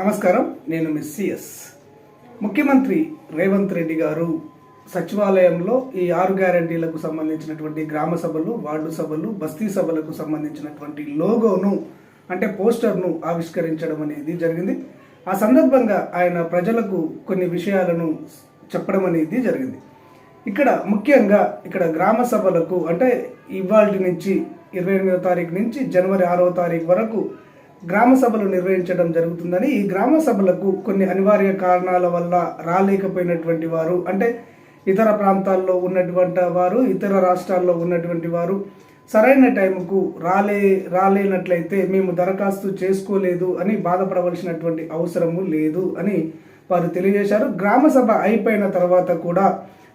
నమస్కారం. నేను miss CS ముఖ్యమంత్రి రేవంత్ రెడ్డి గారు సచివాలయంలో ఈ ఆరు గ్యారంటీలకు సంబంధించినటువంటి గ్రామ సభలు వార్డు సభలు బస్తీ సభలకు సంబంధించినటువంటి లోగోను అంటే పోస్టర్ను ఆవిష్కరించడం అనేది జరిగింది. ఆ సందర్భంగా ఆయన ప్రజలకు కొన్ని విషయాలను చెప్పడం అనేది జరిగింది. ఇక్కడ ముఖ్యంగా ఇక్కడ గ్రామ సభలకు అంటే ఇవాళ నుంచి ఇరవై ఎనిమిదో తారీఖు నుంచి జనవరి ఆరో తారీఖు వరకు గ్రామ సభలు నిర్వహించడం జరుగుతుందని ఈ గ్రామ సభలకు కొన్ని అనివార్య కారణాల వల్ల రాలేకపోయినటువంటి వారు అంటే ఇతర ప్రాంతాల్లో ఉన్నటువంటి వారు ఇతర రాష్ట్రాల్లో ఉన్నటువంటి వారు సరైన టైంకు రాలే రాలేనట్లయితే మేము దరఖాస్తు చేసుకోలేదు అని బాధపడవలసినటువంటి అవసరము లేదు అని వారు తెలియజేశారు. గ్రామ సభ అయిపోయిన తర్వాత కూడా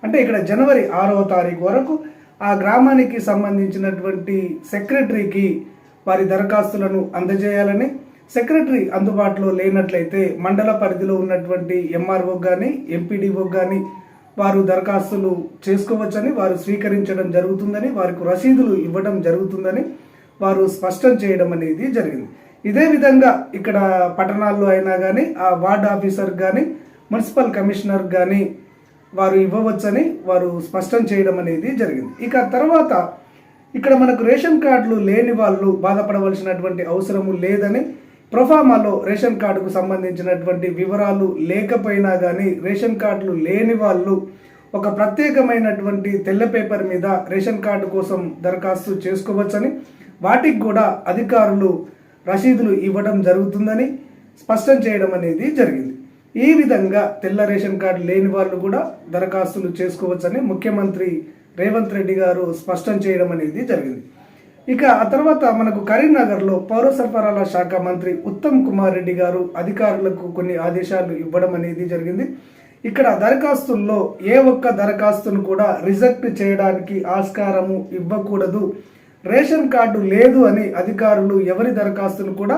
అంటే ఇక్కడ జనవరి ఆరవ తారీఖు వరకు ఆ గ్రామానికి సంబంధించినటువంటి సెక్రటరీకి వారి దరఖాస్తులను అందజేయాలని సెక్రటరీ అందుబాటులో లేనట్లయితే మండల పరిధిలో ఉన్నటువంటి ఎంఆర్ఓ కానీ ఎంపీడీఓ కానీ వారు దరఖాస్తులు చేసుకోవచ్చని వారు స్వీకరించడం జరుగుతుందని వారికి రసీదులు ఇవ్వడం జరుగుతుందని వారు స్పష్టం చేయడం అనేది జరిగింది. ఇదే విధంగా ఇక్కడ పట్టణాల్లో అయినా కానీ ఆ వార్డ్ ఆఫీసర్ కానీ మున్సిపల్ కమిషనర్ కానీ వారు ఇవ్వవచ్చని వారు స్పష్టం చేయడం అనేది జరిగింది. ఇక తర్వాత ఇక్కడ మనకు రేషన్ కార్డులు లేని వాళ్ళు బాధపడవలసినటువంటి అవసరము లేదని ప్రొఫామాలో రేషన్ కార్డుకు సంబంధించినటువంటి వివరాలు లేకపోయినా కానీ రేషన్ కార్డులు లేని వాళ్ళు ఒక ప్రత్యేకమైనటువంటి తెల్ల పేపర్ మీద రేషన్ కార్డు కోసం దరఖాస్తు చేసుకోవచ్చని వాటికి కూడా అధికారులు రసీదులు ఇవ్వడం జరుగుతుందని స్పష్టం చేయడం అనేది జరిగింది. ఈ విధంగా తెల్ల రేషన్ కార్డు లేని వాళ్ళు కూడా దరఖాస్తులు చేసుకోవచ్చని ముఖ్యమంత్రి రేవంత్ రెడ్డి గారు స్పష్టం చేయడం అనేది జరిగింది. ఇక ఆ తర్వాత మనకు కరీంనగర్లో పౌర సరఫరాల శాఖ మంత్రి ఉత్తమ్ కుమార్ రెడ్డి గారు అధికారులకు కొన్ని ఆదేశాలు ఇవ్వడం అనేది జరిగింది. ఇక్కడ దరఖాస్తుల్లో ఏ ఒక్క దరఖాస్తును కూడా రిజెక్ట్ చేయడానికి ఆస్కారము ఇవ్వకూడదు. రేషన్ కార్డు లేదు అని అధికారులు ఎవరి దరఖాస్తును కూడా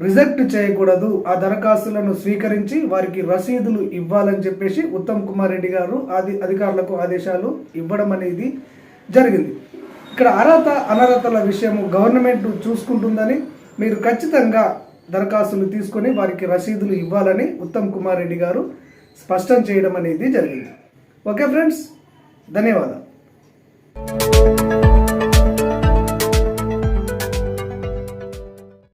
రిజెక్ట్ చేయకూడదు. ఆ దరఖాస్తులను స్వీకరించి వారికి రసీదులు ఇవ్వాలని చెప్పేసి ఉత్తమ్ కుమార్ రెడ్డి గారు ఆది అధికారులకు ఆదేశాలు ఇవ్వడం అనేది జరిగింది. ఇక్కడ అర్హత అనర్హతల విషయము గవర్నమెంట్ చూసుకుంటుందని మీరు ఖచ్చితంగా దరఖాస్తులు తీసుకొని వారికి రసీదులు ఇవ్వాలని ఉత్తమ్ కుమార్ రెడ్డి గారు స్పష్టం చేయడం అనేది జరిగింది. ఓకే ఫ్రెండ్స్ ధన్యవాదాలు.